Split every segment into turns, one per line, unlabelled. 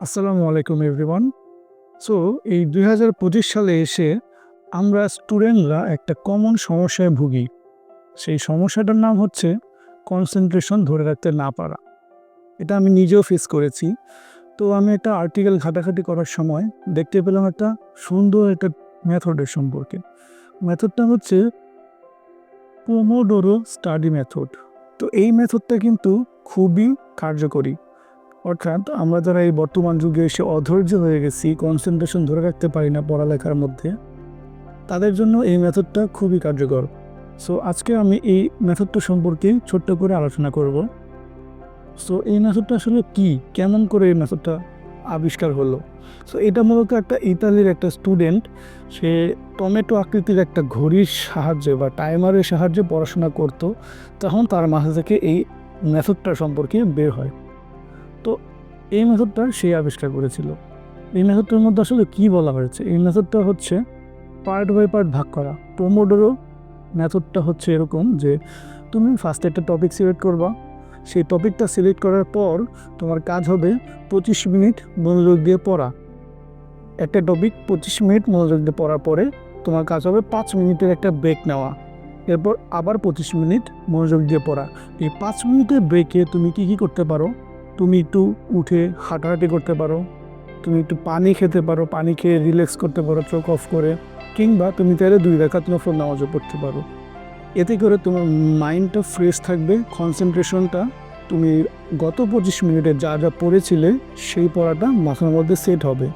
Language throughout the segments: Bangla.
আসসালামু আলাইকুম এভরিওয়ান সো এই দুই হাজার পঁচিশ সালে এসে আমরা স্টুডেন্টরা একটা কমন সমস্যায় ভুগি। সেই সমস্যাটার নাম হচ্ছে কনসেন্ট্রেশন ধরে রাখতে না পারা। এটা আমি নিজেও ফেস করেছি। তো আমি একটা আর্টিকেল ঘাটাঘাটি করার সময় দেখতে পেলাম একটা সুন্দর একটা মেথডের সম্পর্কে। মেথডটা হচ্ছে পোমোডোরো স্টাডি মেথড তো এই মেথডটা কিন্তু খুবই কার্যকরী। অর্থাৎ আমরা যারা এই বর্তমান যুগে এসে অধৈর্য হয়ে গেছি কনসেন্ট্রেশন ধরে রাখতে পারি না পড়ালেখার মধ্যে, তাদের জন্য এই মেথডটা খুবই কার্যকর। সো আজকে আমি এই মেথডটা সম্পর্কে ছোট্ট করে আলোচনা করব। সো এই মেথডটা আসলে কি? কেমন করে এই মেথডটা আবিষ্কার হলো? সো এটা মূলত একটা ইতালির একটা স্টুডেন্ট সে টমেটো আকৃতির একটা ঘড়ির সাহায্যে বা টাইমারের সাহায্যে পড়াশোনা করত, তখন তার মাথা থেকে এই মেথডটা সম্পর্কে বের হয়। তো এই মেথডটা সে আবিষ্কার করেছিল। এই মেথডটার মধ্যে আসলে কি বলা হয়েছে? এই মেথডটা হচ্ছে পার্ট বাই পার্ট ভাগ করা। প্রোমোডোরো মেথডটা হচ্ছে এরকম যে, তুমি ফার্স্টে একটা টপিক সিলেক্ট করবা। সেই টপিকটা সিলেক্ট করার পর তোমার কাজ হবে পঁচিশ মিনিট মনোযোগ দিয়ে পড়া। একটা টপিক পঁচিশ মিনিট মনোযোগ দিয়ে পড়ার পরে তোমার কাজ হবে পাঁচ মিনিটের একটা ব্রেক নেওয়া। এরপর আবার পঁচিশ মিনিট মনোযোগ দিয়ে পড়া। এই পাঁচ মিনিটের ব্রেকে তুমি কি কি করতে পারো? তুমি একটু উঠে হাঁটাহাঁটি করতে পারো, তুমি একটু পানি খেতে পারো, পানি খেয়ে রিল্যাক্স করতে পারো, চোখ অফ করে, কিংবা তুমি চাইলে দুই রেখাত নফল নামাজও পড়তে পারো। এতে করে তোমার মাইন্ডটা ফ্রেশ থাকবে কনসেন্ট্রেশনটা তুমি গত পঁচিশ মিনিটে যা যা পড়েছিলে, সেই পড়াটা মাথার মধ্যে সেট হবে।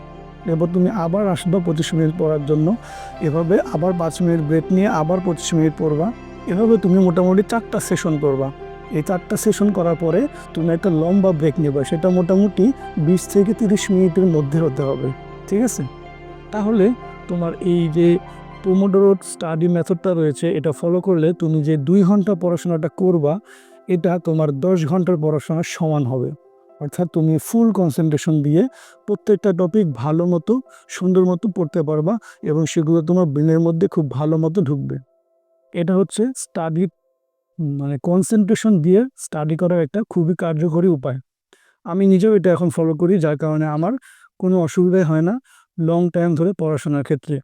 এরপর তুমি আবার আসবা পঁচিশ মিনিট পড়ার জন্য, এভাবে আবার পাঁচ মিনিট ব্রেক নিয়ে আবার পঁচিশ মিনিট পড়বা, এভাবে তুমি মোটামুটি চারটা সেশন করবা। এই চারটা সেশন করার পরে তুমি একটা লম্বা ব্রেক নেবে, সেটা মোটামুটি বিশ থেকে তিরিশ মিনিটের মধ্যে হতে হবে, ঠিক আছে? তাহলে তোমার এই যে পোমোডোরো স্টাডি মেথডটা রয়েছে, এটা ফলো করলে তুমি যে দুই ঘণ্টা পড়াশোনাটা করবা, এটা তোমার দশ ঘণ্টার পড়াশোনার সমান হবে। অর্থাৎ তুমি ফুল কনসেন্ট্রেশন দিয়ে প্রত্যেকটা টপিক ভালো মতো, সুন্দর মতো পড়তে পারবা এবং সেগুলো তোমার ব্রেনের মধ্যে খুব ভালো মতো ঢুকবে। এটা হচ্ছে স্টাডি মানে কনসেন্ট্রেশন দিয়ে স্টাডি করার একটা খুবই কার্যকরী উপায়। আমি নিজেও এটা এখন ফলো করি, যার কারণে আমার কোনো অসুবিধাই হয় না লং টাইম ধরে পড়াশোনার ক্ষেত্রে।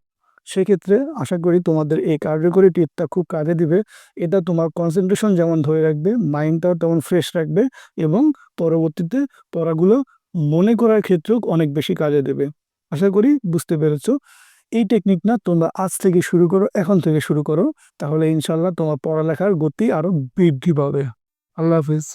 সেক্ষেত্রে আশা করি তোমাদের এই কার্যকরী টিপটা খুব কাজে দিবে। এটা তোমার কনসেন্ট্রেশন যেমন ধরে রাখবে মাইন্ডটাও তেমন ফ্রেশ রাখবে এবং পরবর্তীতে পড়াগুলো মনে করার ক্ষেত্রেও অনেক বেশি কাজে দেবে। আশা করি বুঝতে পেরেছ। এই টেকনিক না তোমরা আজ থেকে শুরু করো, এখন থেকে শুরু করো, তাহলে ইনশাল্লাহ তোমার পড়ালেখার গতি আরও বৃদ্ধি পাবে। আল্লাহ হাফিজ।